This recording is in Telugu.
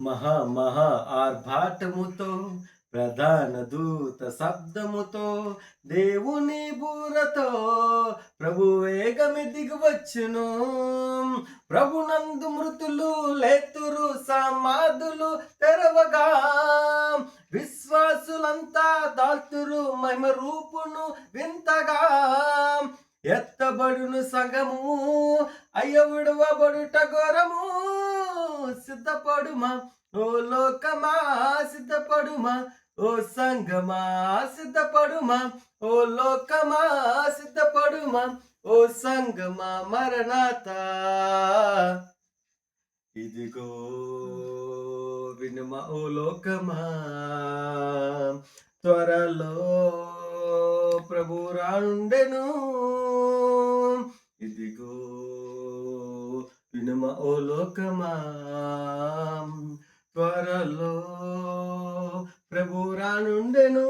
మహా మహా ఆర్భాటముతో ప్రధాన దూత శబ్దముతో దేవుని బూరతో ప్రభు వేగమి దిగువచ్చును. ప్రభునందు మృతులు లేతురు సమాధులు తెరవగా. విశ్వాసులంతా దాల్తురు మహిమ రూపును వింతగా. ఎత్తబడును సగము అయ్య విడవబడుట ఘోరము. సిద్ధపడుమా? ఓ లోకమా సిద్ధపడుమా? ఓ సంగమా సిద్ధపడుమా? ఓ లోకమా సిద్ధపడుమా? ఓ సంగమా మరణాత. ఇదిగో వినుమా ఓ లోకమా. త్వరలో ప్రభు రానుండెను ఇదిగో వినుమ ఓ లోకమా? త్వరలో ప్రభు రానుండెను.